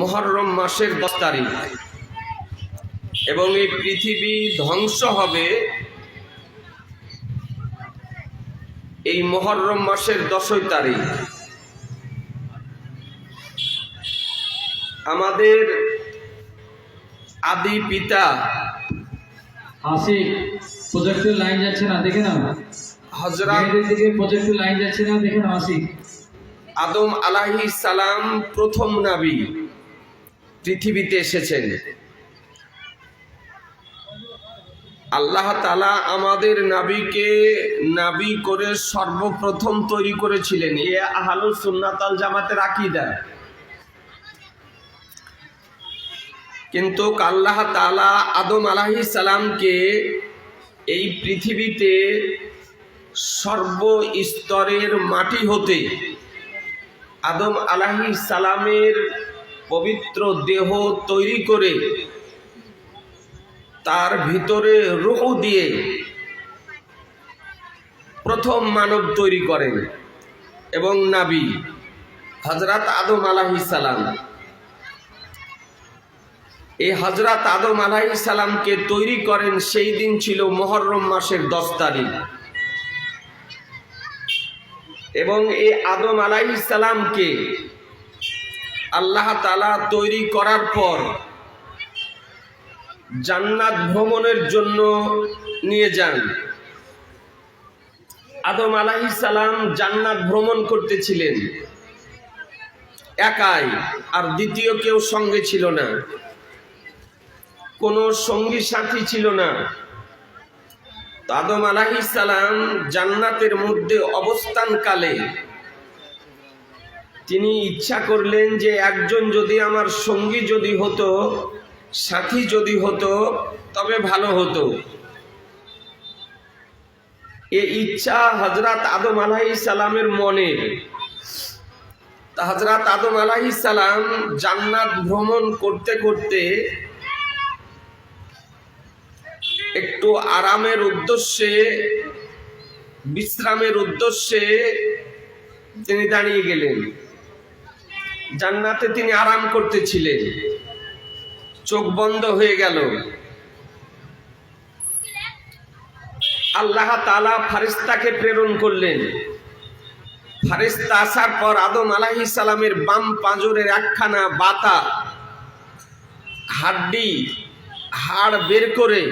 মহরম মাসের দশ তারিখ। এবং এই পৃথিবী ধ্বংস হবে এই মহরম মাসের দশই তারিখ। আমাদের আদি পিতা প্রজেক্টের লাইন যাচ্ছে না দেখে নাও। হজরত দিকে প্রজেক্টের লাইন যাচ্ছে না দেখে আদম আলাহি সালাম প্রথম নাবি। পৃথিবীতে এসেছেন। আল্লাহ তালা আমাদের নাবিকে নাবি করে সর্বপ্রথম তৈরি করেছিলেন। এ আহালু সুন্নাতাল জামাতের আকিদা। কিন্তু আল্লাহ তালা আদম আলাহি সালামকে এই পৃথিবীতে সর্বস্তরের মাটি হতে আদম আলাহি সালামের পবিত্র দেহ তৈরি করে তার ভিতরে রুহ দিয়ে প্রথম মানব তৈরি করেন এবং নাবি হজরত আদম সালাম। এই হজরত আদম সালামকে তৈরি করেন সেই দিন ছিল মহরম মাসের দশ তারিখ। এবং এই আদম সালামকে আল্লাহ তালা তৈরি করার পর জান্নাত ভ্রমণের জন্য নিয়ে যান। আদম আলাহি সালাম জান্নাত ভ্রমণ করতেছিলেন। একাই, আর দ্বিতীয় কেউ সঙ্গে ছিল না। কোনো সঙ্গী সাথী ছিল না। আদম আলাহি সালাম জান্নাতের মধ্যে অবস্থানকালে তিনি ইচ্ছা করলেন যে একজন যদি আমার সঙ্গী যদি হতো, সাথী যদি হতো, তবে ভালো হতো। এ ইচ্ছা হজরত আদম আলাহি সালামের মনে। হজরত আদম আলাহি সালাম জান্নাত ভ্রমণ করতে করতে একটু আরামের উদ্দেশ্যে, বিশ্রামের উদ্দেশ্যে তিনি দাঁড়িয়ে গেলেন। জান্নাতে তিনি আরাম করতেছিলেন। চোখ বন্ধ হয়ে গেল। আল্লাহ তালা ফারিস্তাকে প্রেরণ করলেন। ফারিস্তা আসার পর আদম আলাহি সালামের বাম পাঁজরের একখানা বাতা, হাড্ডি, হাড় বের করে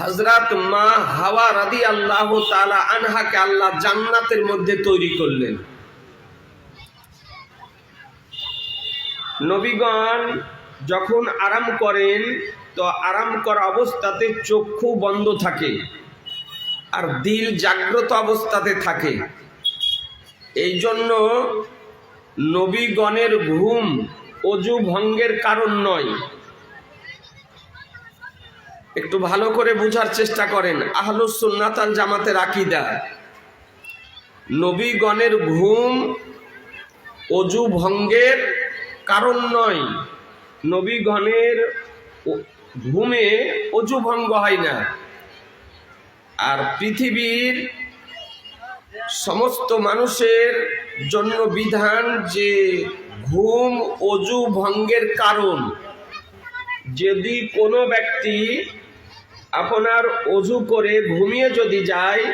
হজরত মা হাওয়া রাদি আল্লাহ তালা আনহাকে আল্লাহ জান্নাতের মধ্যে তৈরি করলেন। নবীগণ যখন আরাম করেন, তো আরাম করা অবস্থাতে চক্ষু বন্ধ থাকে আর দিল জাগ্রত অবস্থাতে থাকে। এই জন্য নবীগণের ঘুম অজু ভঙ্গের কারণ নয়। একটু ভালো করে বোঝার চেষ্টা করেন, আহলুস সুন্নাতাল জামাতের আকিদা। নবীগণের ঘুম অজু ভঙ্গের কারণ নয়। নবীগণের ঘুমে অজু ভঙ্গ হয় না। আর পৃথিবীর সমস্ত মানুষের জন্য বিধান যে ঘুম অজু ভঙ্গের কারণ। যদি কোনো ব্যক্তি আপনার অজু করে ঘুমিয়ে যদি যায়,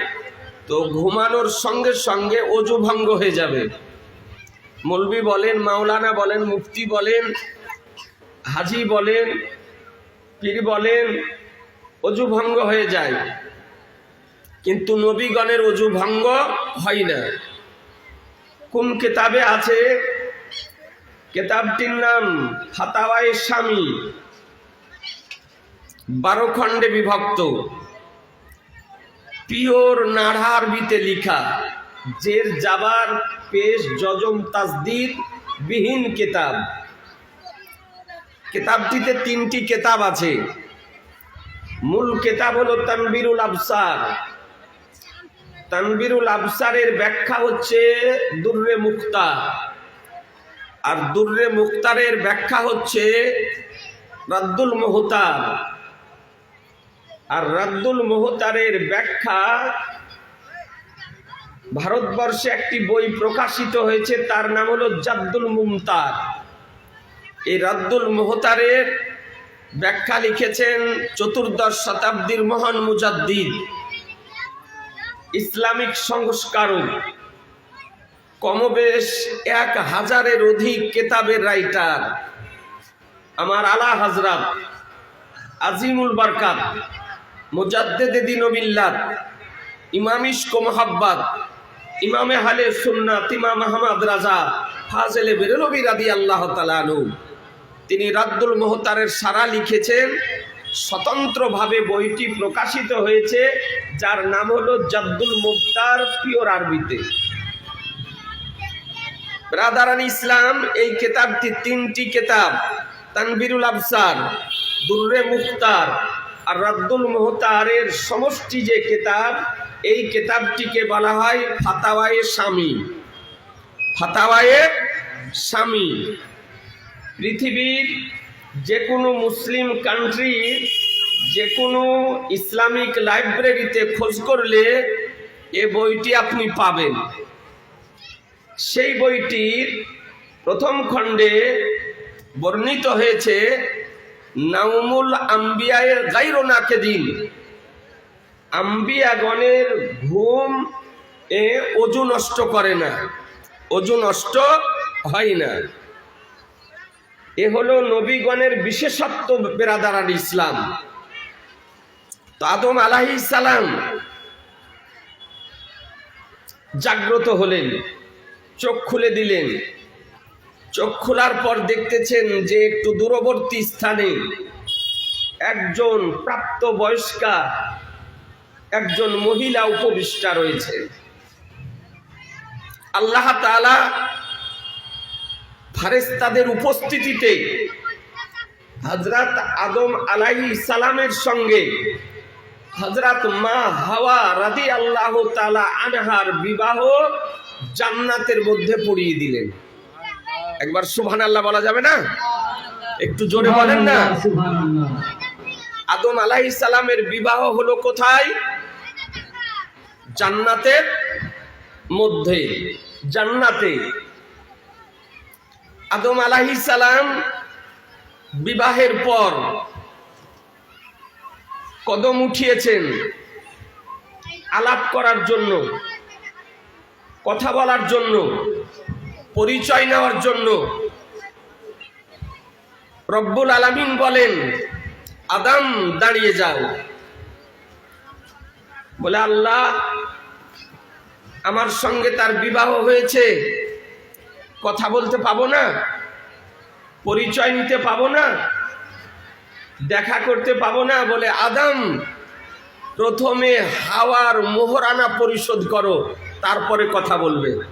তো ঘুমানোর সঙ্গে সঙ্গে অজু ভঙ্গ হয়ে যাবে। মৌলবি বলেন, মাওলানা বলেন, মুফতি বলেন, হাজি বলেন, পীর বলেন অজু ভঙ্গ হয়ে যায়। কিন্তু নবীগণের অজু ভঙ্গ হয় না। কোন কেতাবে আছে? কেতাবটির নাম ফাতাওয়ায় স্বামী বারো খণ্ডে বিভক্ত। পিওর নাড়ার বিতে লিখা। জের জাবার, পেশ, জজম, তাসদিদ, বিহীন কেতাব। কেতাবটিতে তিনটি কেতাব আছে। মূল কেতাব হলো তানবিরুল আবসার। তানবিরুল আবসারের ব্যাখ্যা হচ্ছে দুর্রে মুক্তা। আর দুর্রে মুক্তারের ব্যাখ্যা হচ্ছে রাদ্দুল মোহতার। আর রাদ্দুল মোহতারের ব্যাখ্যা ভারতবর্ষে একটি বই প্রকাশিত হয়েছে, তার নাম হলো জাদ্দুল মুমতার এই রাদ্দুল মোহতারের ব্যাখ্যা লিখেছেন চতুর্দশ শতাব্দীর মহান মুজাদ্দিদ। ইসলামিক সংস্কারক কমবেশ এক হাজারের অধিক কেতাবের রাইটার। আমার আলা হাজরাত আজিমুল বারকাত মুজাদ্দেদে দিনবিল্লাত ইমাম ইশক মোহাব্বাত ইমামে হালে সুন্নাত, ইমাম আহমদ রাজা ফাজেলে বেরলবি রাদি আল্লাহ তালানু তিনি রাদ্দুল মোহতারের সারা লিখেছেন, স্বতন্ত্রভাবে বইটি প্রকাশিত হয়েছে, যার নাম হলো জাদ্দুল মুক্তার পিওর আরবিতে। ব্রাদারান ইসলাম, এই কেতাবটি তিনটি কেতাব, তানবিরুল আবসার, দুর্রে মুখতার আর রাদ্দুল মোহতারের সমষ্টি যে কেতাব এই কেতাবটিকে বলা হয় ফাতাওয়ায়ে স্বামী ফাতাওয়ায়ে স্বামী পৃথিবীর যে কোনো মুসলিম কান্ট্রির যে কোনো ইসলামিক লাইব্রেরিতে খোঁজ করলে এ বইটি আপনি পাবেন। সেই বইটির প্রথম খণ্ডে বর্ণিত হয়েছে নাউমুল আম্বিয়ায়ের গাইরোনাকে দিন আম্বিয়াগণের ঘুম এ অজু নষ্ট করে না, অজু নষ্ট হয় না। এ হলো নবীগণের বিশেষত্ব বেরাদারার ইসলাম। তো আদম আলাহি সালাম জাগ্রত হলেন, চোখ খুলে দিলেন। চোখ খোলার পর দেখতেছেন যে একটু দূরবর্তী স্থানে একজন প্রাপ্ত বয়স্কা একজন মহিলা উপবিষ্টা রয়েছে। আল্লাহ তাআলা ফারেস্তাদের উপস্থিতিতে হজরত আদম আলাহি সালামের সঙ্গে হজরত মা হাওয়া রাদি আল্লাহ তালা আনহার বিবাহ জান্নাতের মধ্যে পড়িয়ে দিলেন। একবার সুবহান আল্লাহ বলা যাবে না? একটু জোরে বলেন না? আদম আলাহি সালামের বিবাহ হলো কোথায়? জান্নাতের মধ্যে, জান্নাতে। আদম আলাহি সালাম বিবাহের পর কদম উঠিয়েছেন আলাপ করার জন্য, কথা বলার জন্য, পরিচয় নেওয়ার জন্য। রব্বুল আলামিন বলেন, আদাম, দাঁড়িয়ে যাও। বলে আল্লাহ আমার সঙ্গে তার বিবাহ হয়েছে। কথা বলতে পাবো না? পরিচয় নিতে পাবো না? দেখা করতে পাবো না বলে আদাম, প্রথমে হাওয়ার মোহরানা পরিশোধ করো, তারপরে কথা বলবে।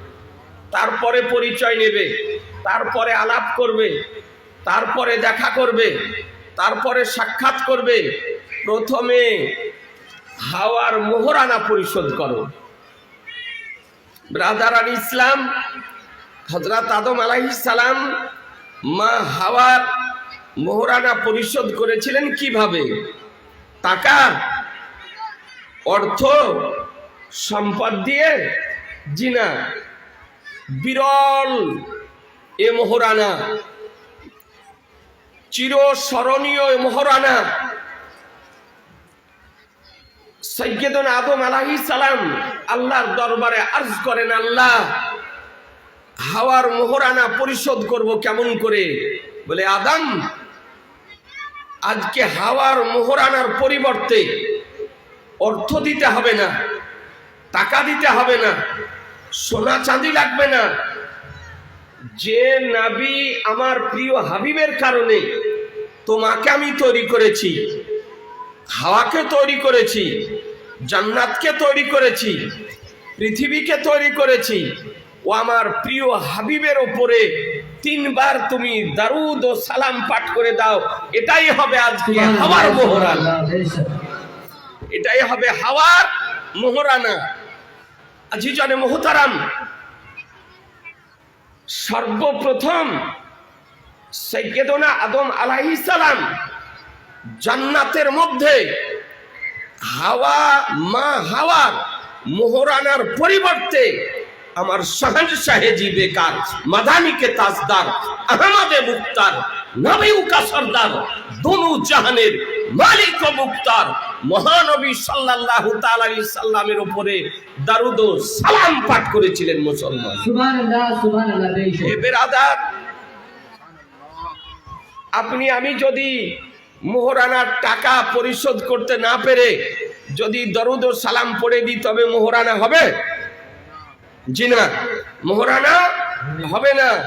তারপরে পরিচয় নেবে, তারপরে আলাপ করবে, তারপরে দেখা করবে, তারপরে সাক্ষাৎ করবে। প্রথমে হাওয়ার মোহরানা পরিশোধ করো। ব্রাদার আল ইসলাম হজরত আদম সালাম মা হাওয়ার মোহরানা পরিশোধ করেছিলেন কীভাবে? টাকা অর্থ, সম্পদ দিয়ে জিনা। বিরল এ মোহরানা, চিরস্মরণীয় মোহরানা। সৈয়দন আদম আলাহি সালাম আল্লাহর দরবারে আর্জ করেন, আল্লাহ, হাওয়ার মোহরানা পরিশোধ করব কেমন করে? বলে, আদম, আজকে হাওয়ার মোহরানার পরিবর্তে অর্থ দিতে হবে না, টাকা দিতে হবে না, সোনা চাঁদি লাগবে না। যে নাবি আমার প্রিয় হাবিবের কারণে তোমাকে আমি তৈরি করেছি, হাওয়াকে তৈরি করেছি জান্নাতকে তৈরি করেছি, পৃথিবীকে তৈরি করেছি। ও আমার প্রিয় হাবিবের ওপরে তিনবার তুমি দারুদ ও সালাম পাঠ করে দাও। এটাই হবে আজকে হাওয়ার মোহরানা। এটাই হবে হাওয়ার মোহরানা। আজিজনে মোহতারাম, সর্বপ্রথম সৈয়দনা আদম আলাইহিস সালাম জান্নাতের মধ্যে হাওয়া মা হাওয়ার মোহরানার পরিবর্তে আমার শাহন শাহেজি বেকার মাদানিকে তাজদার আহমদে মুক্তার নবীকা সর্দার দনু জাহানের মালিক ও মুক্তার মহানবী সাল্লাল্লাহু তাআলা সাল্লামের উপরে দারুদ ও সালাম পাঠ করেছিলেন মুসলমান। সুবহানাল্লাহ সুবহানাল্লাহ এ বেরাদার আপনি আমি যদি মোহরানার টাকা পরিশোধ করতে না পেরে যদি দরুদ ও সালাম পড়ে দিই, তবে মোহরানা হবে? জি না। মোহরানা হবে না।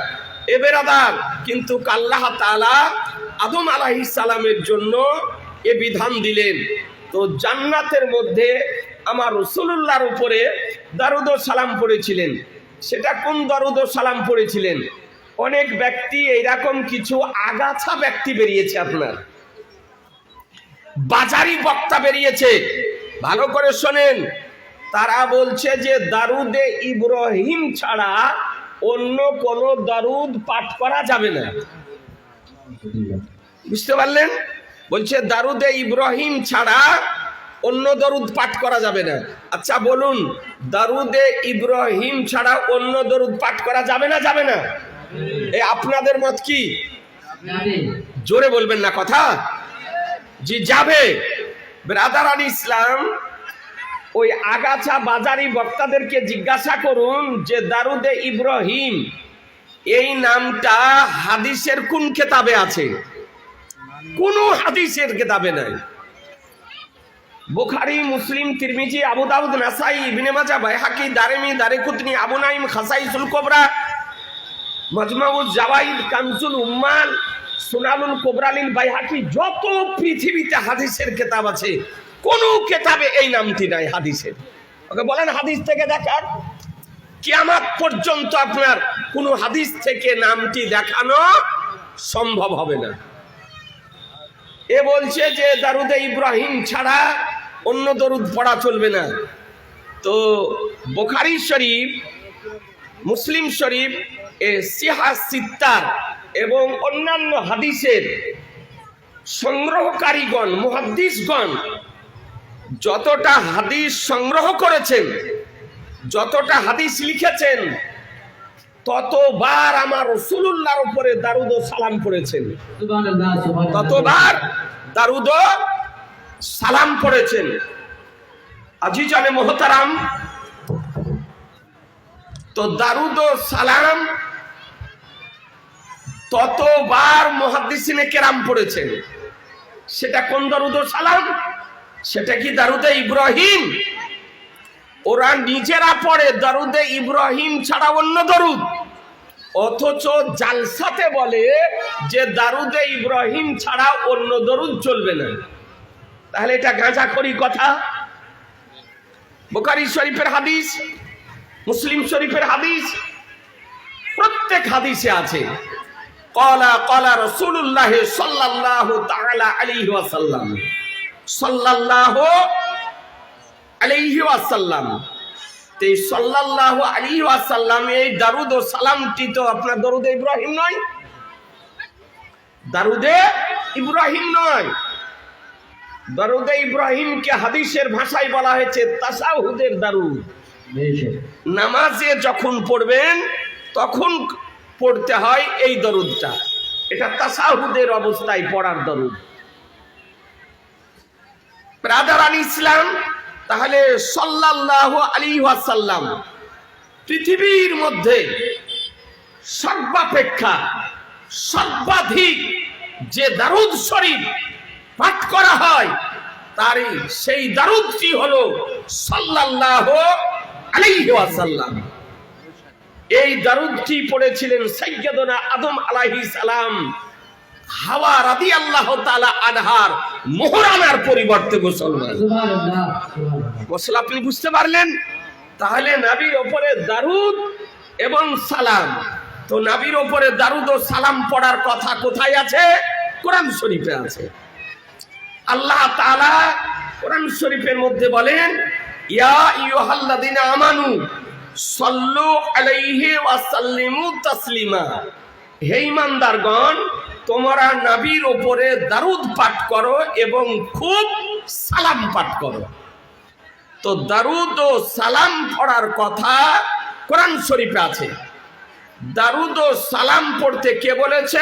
এ বেরাদার, কিন্তু আল্লাহ তাআলা আদম আলাইহিস সালামের জন্য এ বিধান দিলেন। তো জান্নাতের মধ্যে আমার রসুল্লাহর উপরে দারুদ সালাম পড়েছিলেন। সেটা কোন দারুদ সালাম পড়েছিলেন? অনেক ব্যক্তি এইরকম কিছু আগাছা ব্যক্তি বেরিয়েছে আপনার। বাজারি বক্তা বেরিয়েছে। ভালো করে শোনেন। তারা বলছে যে দারুদে ইব্রাহিম ছাড়া অন্য কোনো দারুদ পাঠ করা যাবে না। বুঝতে পারলেন? বলছে দারুদে ইব্রাহিম ছাড়া অন্য দরুদ পাঠ করা যাবে না। আচ্ছা বলুন দারুদে ইব্রাহিম ছাড়া অন্য দরুদ পাঠ করা যাবে না যাবে না? এ আপনাদের মত কি? জোরে বলবেন না কথা? জি যাবে। ব্রাদার আলী ইসলাম ওই আগাছা বাজারি বক্তাদেরকে জিজ্ঞাসা করুন যে, দারুদে ইব্রাহিম, এই নামটা হাদিসের কোন কেতাবে আছে? কোন হাদিসের কেতাবে নাই। বুখারি, মুসলিম, তিরমিজি, আবু দাউদ, নাসাই, ইবনে মাজা বাইহাকি, দারেমি, দারেকুতনি, আবু নাইম খাসাইসুল কোবরা মজমাউল জাওয়াইদ কানসুল উম্মাল সুনানুল কোবরালিন বাইহাকি যত পৃথিবীতে হাদিসের কেতাব আছে, কোন কেতাবে এই নামটি নাই হাদিসের। ওকে বলেন হাদিস থেকে দেখান কিয়ামাত পর্যন্ত আপনার কোন হাদিস থেকে নামটি দেখানো সম্ভব হবে না। এ বলছে যে দারুদে ইব্রাহিম ছাড়া অন্য দরুদ পড়া চলবে না। তো বোখারি শরীফ, মুসলিম শরীফ, এ সিহা সিত্তার এবং অন্যান্য হাদিসের সংগ্রহকারীগণ মহাদ্দিসগণ যতটা হাদিস সংগ্রহ করেছেন যতটা হাদিস লিখেছেন ততবার আমার রসুল্লাহর উপরে দারুদ ও সালাম সুবহানাল্লাহ ততবার দারুদ সালাম পড়েছেন। আজি জানে মোহতারাম তো দারুদ সালাম ততবার মহাদিসিনে কেরাম পড়েছেন। সেটা কোন দারুদ সালাম? সেটা কি দারুদে ইব্রাহিম? ওরা নিজেরা পড়ে দারুদে ইব্রাহিম ছাড়া অন্য দরুদ। অথচ জালসাতে বলে যে দারুদে ইব্রাহিম ছাড়া অন্য দরুদ চলবে না। তাহলে এটা গাঁজা করি কথা। বোকারি শরীফের হাদিস, মুসলিম শরীফের হাদিস, প্রত্যেক হাদিসে আছে। কলা কলা রসুল্লাহ সাল্লাহ তাআলা আলাইহি ওয়াসাল্লাম। সাল্লাল্লাহ আলাইহি ওয়াসাল্লাম। তো এই সাল্লাল্লাহু আলাইহি ওয়াসাল্লাম এই দারুদ ও সালামটি তো আপনার দরুদে ইব্রাহিম নয়। দারুদে ইব্রাহিম নয়। দারুদে ইব্রাহিমকে হাদিসের ভাষায় বলা হয়েছে তাসাহুদের দারুদ। নামাজে যখন পড়বেন তখন পড়তে হয় এই দরুদটা। এটা তাসাহুদের অবস্থায় পড়ার দরুদ। ব্রাদার আলী ইসলাম, তাহলে সাল্লাল্লাহু আলী ওয়াসাল্লাম পৃথিবীর মধ্যে সর্বাপেক্ষা, সর্বাধিক যে দারুদ শরীফ পাঠ করা হয়, তারই সেই দারুদটি হলো সাল্লাল্লাহু আলাইহি ওয়াসাল্লাম। এই দারুদটি পড়েছিলেন সৈয়দনা আদম আলাহি সালাম। হাওয়া রাদিয়াল্লাহু তাআলা আনহার মোহরানার পরিবর্তে মুসলমান সুবহানাল্লাহ আপনি বুঝতে পারলেন? তাহলে নাবির ওপরে দারুদ এবং সালাম। তো নাবির ওপরে দারুদ ও সালাম পড়ার কথা কোথায় আছে? কোরআন শরীফে আছে। আল্লাহ তাআলা কোরআন শরীফের মধ্যে বলেন, ইয়া ইয়ুহাল্লাযিনা আমানু সাল্লু আলাইহি ওয়া সাল্লিমু তাসলিমা। হে ইমানদারগণ, তোমরা নবীর ওপরে দারুদ পাঠ করো এবং খুব সালাম পাঠ করো। তো দারুদ ও সালাম পড়ার কথা কোরআন শরীফে আছে। দারুদ ও সালাম পড়তে কে বলেছে?